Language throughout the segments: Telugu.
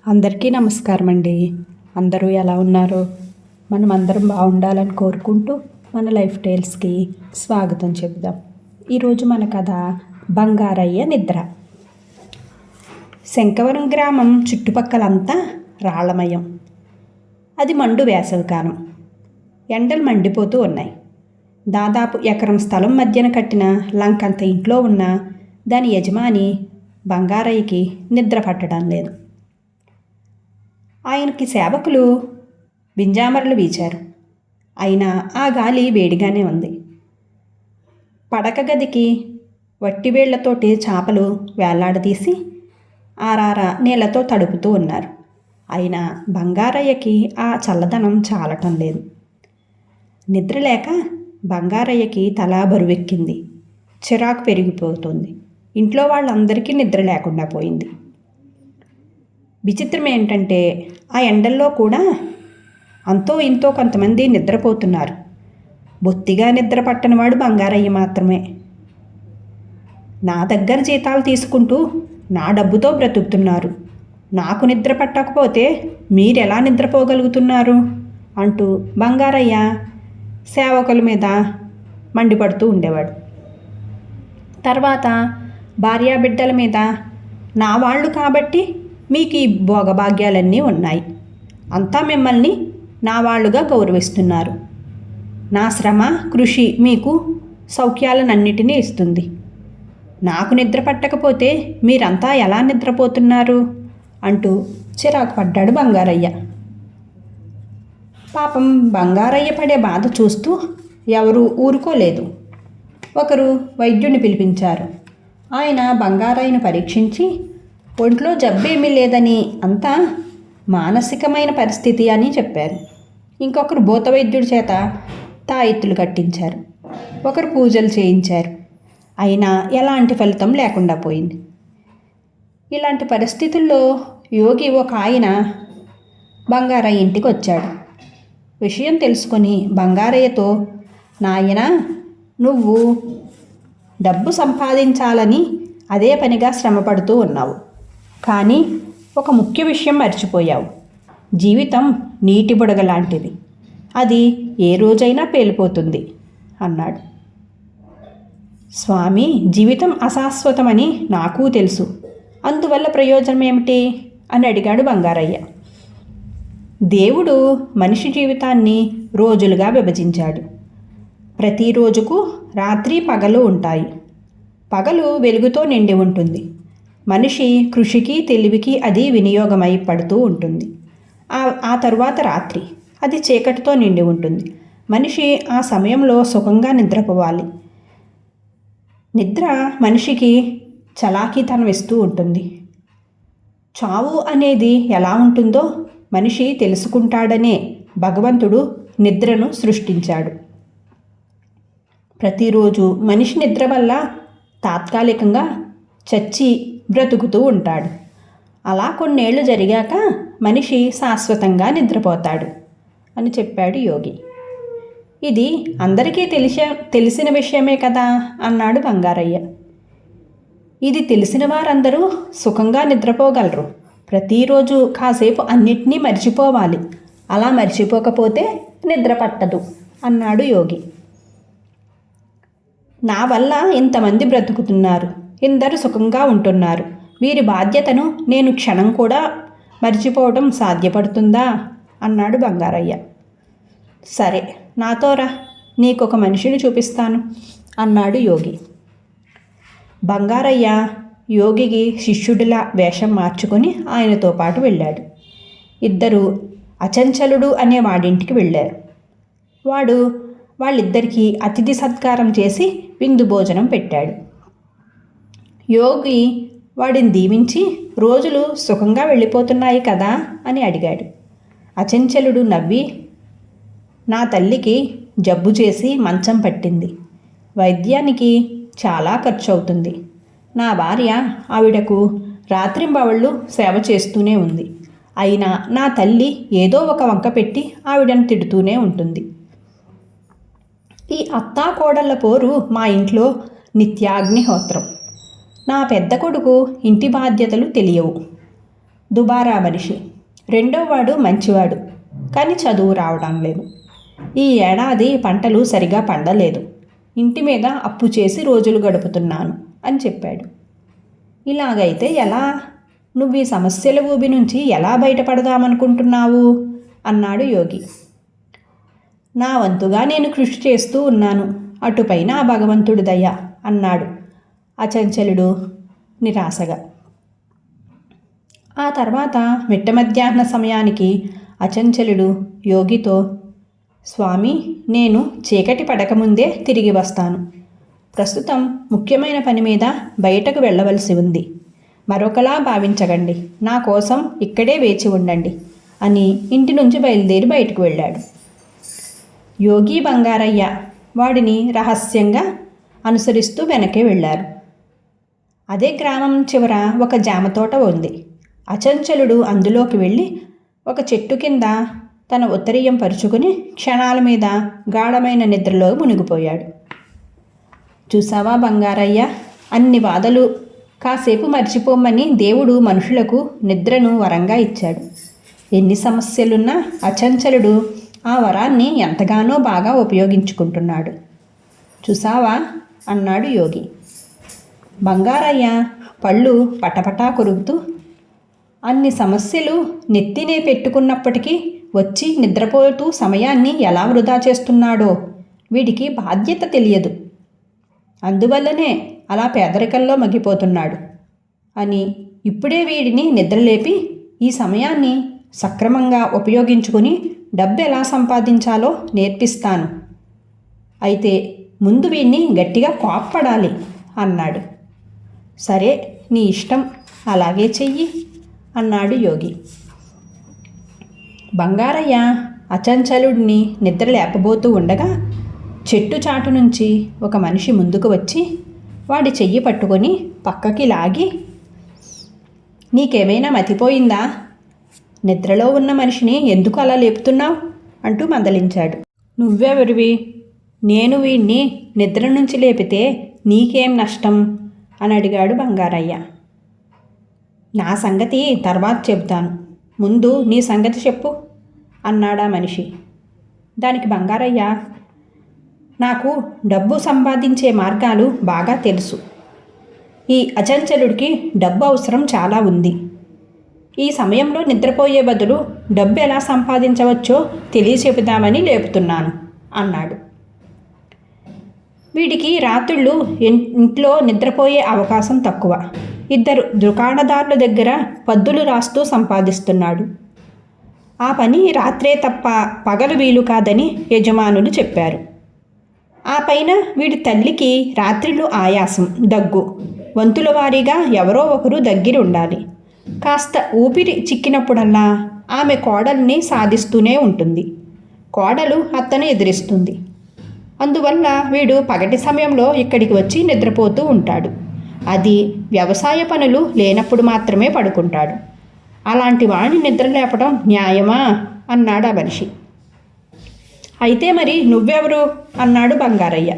అందరికీ నమస్కారం అండి అందరూ ఎలా ఉన్నారు? మనం అందరం బాగుండాలని కోరుకుంటూ మన లైఫ్ టైల్స్కి స్వాగతం చెబుదాం. ఈరోజు మన కథ బంగారయ్య నిద్ర. శంకవరం గ్రామం చుట్టుపక్కలంతా రాళ్ళమయం అది మండు వేసవికాలం. ఎండలు మండిపోతూ ఉన్నాయి. దాదాపు ఎకరం స్థలం మధ్యన కట్టిన లంకంత ఇంట్లో ఉన్న దాని యజమాని బంగారయ్యకి నిద్ర పట్టడం లేదు. ఆయనకి సేవకులు బింజామరలు వీచారు. అయినా ఆ గాలి వేడిగానే ఉంది. పడక గదికి వట్టివేళ్ళతోటి చేపలు వేలాడదీసి ఆరారా నీళ్ళతో తడుపుతూ ఉన్నారు. అయినా బంగారయ్యకి ఆ చల్లదనం చాలటం లేదు. నిద్ర లేక బంగారయ్యకి తల బరువెక్కింది. చిరాకు పెరిగిపోతుంది. ఇంట్లో వాళ్ళందరికీ నిద్ర లేకుండా పోయింది. విచిత్రం ఏంటంటే ఆ ఎండల్లో కూడా అంతో ఇంతో కొంతమంది నిద్రపోతున్నారు. బొత్తిగా నిద్ర పట్టనివాడు బంగారయ్య మాత్రమే. నా దగ్గర జీతాలు తీసుకుంటూ నా డబ్బుతో బ్రతుకుతున్నారు. నాకు నిద్ర పట్టకపోతే మీరెలా నిద్రపోగలుగుతున్నారు? అంటూ బంగారయ్య సేవకుల మీద మండిపడుతూ ఉండేవాడు. తర్వాత భార్యాబిడ్డల మీద నా వాళ్ళు కాబట్టి మీకు ఈ భోగభాగ్యాలన్నీ ఉన్నాయి. అంతా మిమ్మల్ని నా వాళ్ళుగా గౌరవిస్తున్నారు. నా శ్రమ కృషి మీకు సౌఖ్యాలనన్నిటినీ ఇస్తుంది. నాకు నిద్ర పట్టకపోతే మీరంతా ఎలా నిద్రపోతున్నారు? అంటూ చిరాకు పడ్డాడు బంగారయ్య. పాపం బంగారయ్య పడే బాధ చూస్తూ ఎవరూ ఊరుకోలేదు. ఒకరు వైద్యుని పిలిపించారు. ఆయన బంగారయ్యను పరీక్షించి ఒంట్లో జబ్బేమీ లేదని అంతా మానసికమైన పరిస్థితి అని చెప్పారు. ఇంకొకరు భూత వైద్యుడి చేత తాయెత్తులు కట్టించారు. ఒకరు పూజలు చేయించారు. అయినా ఎలాంటి ఫలితం లేకుండా పోయింది. ఇలాంటి పరిస్థితుల్లో యోగి ఒక ఆయన బంగారయ్య ఇంటికి వచ్చాడు. విషయం తెలుసుకొని బంగారయ్యతో నాయన నువ్వు డబ్బు సంపాదించాలని అదే పనిగా శ్రమపడుతూ ఉన్నావు. కానీ ఒక ముఖ్య విషయం మర్చిపోయావు. జీవితం నీటి బుడగ లాంటిది. అది ఏ రోజైనా పేలిపోతుంది అన్నాడు. స్వామి జీవితం అశాశ్వతమని నాకు తెలుసు. అందువల్ల ప్రయోజనం ఏమిటి అని అడిగాడు బంగారయ్య. దేవుడు మనిషి జీవితాన్ని రోజులుగా విభజించాడు. ప్రతి రోజుకు రాత్రి పగలు ఉంటాయి. పగలు వెలుగుతో నిండి ఉంటుంది. మనిషి కృషికి తెలివికి అది వినియోగమై పడుతూ ఉంటుంది. ఆ ఆ తరువాత రాత్రి. అది చీకటితో నిండి ఉంటుంది. మనిషి ఆ సమయంలో సుఖంగా నిద్రపోవాలి. నిద్ర మనిషికి చలాకీతనం ఇస్తూ ఉంటుంది. చావు అనేది ఎలా ఉంటుందో మనిషి తెలుసుకుంటాడనే భగవంతుడు నిద్రను సృష్టించాడు. ప్రతిరోజు మనిషి నిద్ర వల్ల తాత్కాలికంగా చచ్చి బ్రతుకుతూ ఉంటాడు. అలా కొన్నేళ్ళు జరిగాక మనిషి శాశ్వతంగా నిద్రపోతాడు అని చెప్పాడు యోగి. ఇది అందరికీ తెలిసే తెలిసిన విషయమే కదా అన్నాడు బంగారయ్య. ఇది తెలిసిన వారందరూ సుఖంగా నిద్రపోగలరు. ప్రతిరోజు కాసేపు అన్నిటినీ మర్చిపోవాలి. అలా మర్చిపోకపోతే నిద్ర పట్టదు అన్నాడు యోగి. నా వల్ల ఇంతమంది బ్రతుకుతున్నారు. ఇందరు సుఖంగా ఉంటున్నారు. వీరి బాధ్యతను నేను క్షణం కూడా మర్చిపోవడం సాధ్యపడుతుందా? అన్నాడు బంగారయ్య. సరే నాతోరా నీకొక మనిషిని చూపిస్తాను అన్నాడు యోగి. బంగారయ్య యోగికి శిష్యుడిలా వేషం మార్చుకొని ఆయనతో పాటు వెళ్ళాడు. ఇద్దరు అచంచలుడు అనే వాడింటికి వెళ్ళారు. వాడు వాళ్ళిద్దరికీ అతిథి సత్కారం చేసి విందు భోజనం పెట్టాడు. యోగి వాడిని దీవించి రోజులు సుఖంగా వెళ్ళిపోతున్నాయి కదా అని అడిగాడు. అచంచలుడు నవ్వి నా తల్లికి జబ్బు చేసి మంచం పట్టింది. వైద్యానికి చాలా ఖర్చు అవుతుంది నా భార్య ఆవిడకు రాత్రింబవళ్ళు సేవ చేస్తూనే ఉంది. అయినా నా తల్లి ఏదో ఒక వంక పెట్టి ఆవిడను తిడుతూనే ఉంటుంది. ఈ అత్తా కోడళ్ళ పోరు మా ఇంట్లో నిత్యాగ్నిహోత్రం. నా పెద్ద కొడుకు ఇంటి బాధ్యతలు తెలియవు. దుబారా మనిషి. రెండోవాడు మంచివాడు కానీ చదువు రావడం లేదు. ఈ ఏడాది పంటలు సరిగా పండలేదు. ఇంటి మీద అప్పు చేసి రోజులు గడుపుతున్నాను అని చెప్పాడు. ఇలాగైతే ఎలా? నువ్వు ఈ సమస్యల ఊబి నుంచి ఎలా బయటపడదామనుకుంటున్నావు? అన్నాడు యోగి. నా వంతుగా నేను కృషి చేస్తూ ఉన్నాను. అటుపైన ఆ భగవంతుడు దయ అన్నాడు. అచంచలుడు నిరాశగా. ఆ తర్వాత మిట్ట మధ్యాహ్న సమయానికి అచంచలుడు యోగితో స్వామి నేను చీకటి పడకముందే తిరిగి వస్తాను. ప్రస్తుతం ముఖ్యమైన పని మీద బయటకు వెళ్ళవలసి ఉంది. మరొకలా భావించకండి. నా కోసం ఇక్కడే వేచి ఉండండి అని ఇంటి నుంచి బయలుదేరి బయటకు వెళ్ళాడు. యోగి బంగారయ్య వాడిని రహస్యంగా అనుసరిస్తూ వెనకే వెళ్ళారు. అదే గ్రామం చివర ఒక జామ తోట ఉంది. అచంచలుడు అందులోకి వెళ్ళి ఒక చెట్టు కింద తన ఉత్తరీయం పరుచుకుని క్షణాల మీద గాఢమైన నిద్రలో మునిగిపోయాడు. చూసావా బంగారయ్య? అన్ని బాధలు కాసేపు మర్చిపోమని దేవుడు మనుషులకు నిద్రను వరంగా ఇచ్చాడు. ఎన్ని సమస్యలున్నా అచంచలుడు ఆ వరాన్ని ఎంతగానో బాగా ఉపయోగించుకుంటున్నాడు. చూసావా అన్నాడు యోగి. బంగారయ్య పళ్ళు పటపటా కొరుకుతూ. అన్ని సమస్యలు నెత్తినే పెట్టుకున్నప్పటికీ వచ్చి నిద్రపోతూ సమయాన్ని ఎలా వృధా చేస్తున్నాడో వీడికి బాధ్యత తెలియదు. అందువల్లనే అలా పేదరికంలో మగ్గిపోతున్నాడు. అని ఇప్పుడే వీడిని నిద్రలేపి ఈ సమయాన్ని సక్రమంగా ఉపయోగించుకుని డబ్బు ఎలా సంపాదించాలో నేర్పిస్తాను. అయితే ముందు వీడిని గట్టిగా కోప్పడాలి అన్నాడు. సరే నీ ఇష్టం అలాగే చెయ్యి అన్నాడు యోగి. బంగారయ్య అచంచలుడిని నిద్ర లేపబోతూ ఉండగా చెట్టు చాటు నుంచి ఒక మనిషి ముందుకు వచ్చి వాడి చెయ్యి పట్టుకొని పక్కకి లాగి నీకేమైనా మతిపోయిందా? నిద్రలో ఉన్న మనిషిని ఎందుకు అలా లేపుతున్నావు? అంటూ మందలించాడు. నువ్వెవరివి? నేను వీణ్ణి నిద్ర నుంచి లేపితే నీకేం నష్టం? అని అడిగాడు బంగారయ్య. నా సంగతి తర్వాత చెబుతాను. ముందు నీ సంగతి చెప్పు అన్నాడా మనిషి. దానికి బంగారయ్య నాకు డబ్బు సంపాదించే మార్గాలు బాగా తెలుసు. ఈ అచంచలుడికి డబ్బు అవసరం చాలా ఉంది. ఈ సమయంలో నిద్రపోయే బదులు డబ్బు ఎలా సంపాదించవచ్చో తెలియచెబుదామని లేపుతున్నాను అన్నాడు. వీడికి రాత్రుళ్ళు ఇంట్లో నిద్రపోయే అవకాశం తక్కువ. ఇద్దరు దుకాణదారుల దగ్గర పద్దులు రాస్తూ సంపాదిస్తున్నాడు. ఆ పని రాత్రే తప్ప పగలు వీలు కాదని యజమానులు చెప్పారు. ఆ పైన వీడి తల్లికి రాత్రిళ్ళు ఆయాసం దగ్గు. వంతుల వారీగా ఎవరో ఒకరు దగ్గర ఉండాలి. కాస్త ఊపిరి చిక్కినప్పుడల్లా ఆమె కోడల్ని సాధిస్తూనే ఉంటుంది. కోడలు అత్తను ఎదిరిస్తుంది. అందువల్ల వీడు పగటి సమయంలో ఇక్కడికి వచ్చి నిద్రపోతూ ఉంటాడు. అది వ్యవసాయ పనులు లేనప్పుడు మాత్రమే పడుకుంటాడు. అలాంటి వాణ్ణి నిద్ర లేపడం న్యాయమా? అన్నాడు ఆ మనిషి. అయితే మరి నువ్వెవరు? అన్నాడు బంగారయ్య.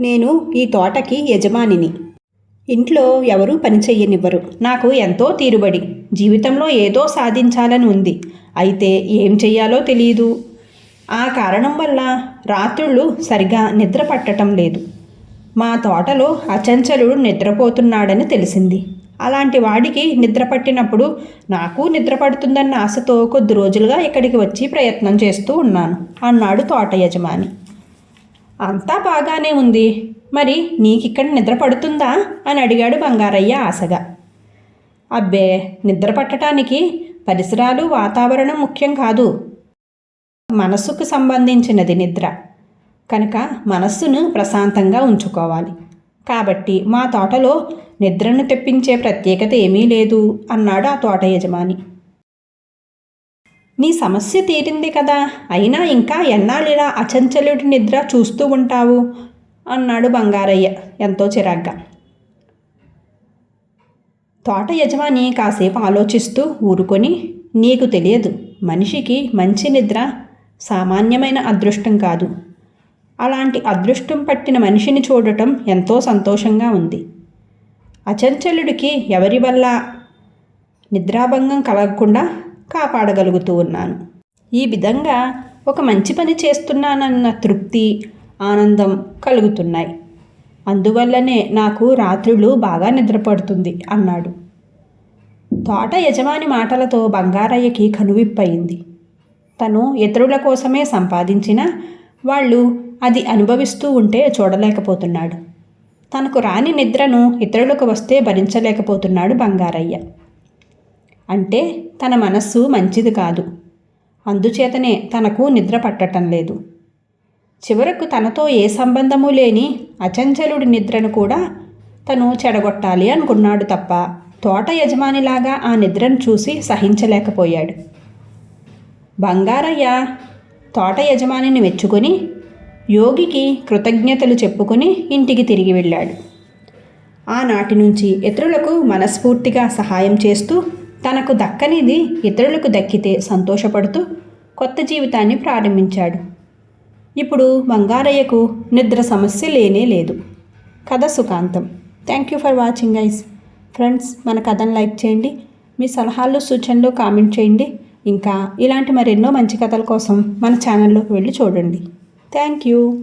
నేను ఈ తోటకి యజమానిని. ఇంట్లో ఎవరూ పని చెయ్యనివ్వరు. నాకు ఎంతో తీరుబడి జీవితంలో ఏదో సాధించాలని ఉంది. అయితే ఏం చెయ్యాలో తెలియదు ఆ కారణం వల్ల రాత్రుళ్ళు సరిగా నిద్ర పట్టటం లేదు. మా తోటలో అచంచలుడు నిద్రపోతున్నాడని తెలిసింది. అలాంటి వాడికి నిద్ర పట్టినప్పుడు నాకు నిద్ర పడుతుందన్న ఆశతో కొద్ది రోజులుగా ఇక్కడికి వచ్చి ప్రయత్నం చేస్తూ ఉన్నాను అన్నాడు తోట యజమాని. అంతా బాగానే ఉంది. మరి నీకిక్కడ నిద్ర పడుతుందా? అని అడిగాడు బంగారయ్య ఆశగా. అబ్బే నిద్ర పట్టడానికి పరిసరాలు వాతావరణం ముఖ్యం కాదు. మనస్సుకు సంబంధించినది నిద్ర. కనుక మనస్సును ప్రశాంతంగా ఉంచుకోవాలి. కాబట్టి మా తోటలో నిద్రను తెప్పించే ప్రత్యేకత ఏమీ లేదు అన్నాడు ఆ తోట యజమాని. నీ సమస్య తీరింది కదా అయినా ఇంకా ఎన్నాళ్ళిలా అచంచలుడి నిద్ర చూస్తూ ఉంటావు? అన్నాడు బంగారయ్య ఎంతో చిరాగ్గా. తోట యజమాని కాసేపు ఆలోచిస్తూ ఊరుకొని నీకు తెలియదు మనిషికి మంచి నిద్ర సామాన్యమైన అదృష్టం కాదు. అలాంటి అదృష్టం పట్టిన మనిషిని చూడటం ఎంతో సంతోషంగా ఉంది. అచంచలుడికి ఎవరి వల్ల నిద్రాభంగం కలగకుండా కాపాడగలుగుతూ ఉన్నాను. ఈ విధంగా ఒక మంచి పని చేస్తున్నానన్న తృప్తి ఆనందం కలుగుతున్నాయి. అందువల్లనే నాకు రాత్రులు బాగా నిద్రపడుతుంది అన్నాడు. తోట యజమాని మాటలతో బంగారయ్యకి కనువిప్పయింది. తను ఇతరుల కోసమే సంపాదించినా వాళ్ళు అది అనుభవిస్తూ ఉంటే చూడలేకపోతున్నాడు. తనకు రాని నిద్రను ఇతరులకు వస్తే భరించలేకపోతున్నాడు బంగారయ్య. అంటే తన మనస్సు మంచిది కాదు. అందుచేతనే తనకు నిద్ర పట్టటం లేదు. చివరకు తనతో ఏ సంబంధము లేని అచంచలుడి నిద్రను కూడా తను చెడగొట్టాలి అనుకున్నాడు తప్ప తోట యజమానిలాగా ఆ నిద్రను చూసి సహించలేకపోయాడు. బంగారయ్య తోట యజమానిని మెచ్చుకొని యోగికి కృతజ్ఞతలు చెప్పుకొని ఇంటికి తిరిగి వెళ్ళాడు. ఆనాటి నుంచి ఇతరులకు మనస్ఫూర్తిగా సహాయం చేస్తూ తనకు దక్కనిది ఇతరులకు దక్కితే సంతోషపడుతూ కొత్త జీవితాన్ని ప్రారంభించాడు. ఇప్పుడు బంగారయ్యకు నిద్ర సమస్య లేనే లేదు. కథ సుఖాంతం. Thank you for watching guys friends మన కథను లైక్ చేయండి. మీ సలహాలు సూచనలు కామెంట్ చేయండి. ఇంకా ఇలాంటి మరెన్నో మంచి కథల కోసం మన ఛానల్లోకి వెళ్ళి చూడండి. Thank you.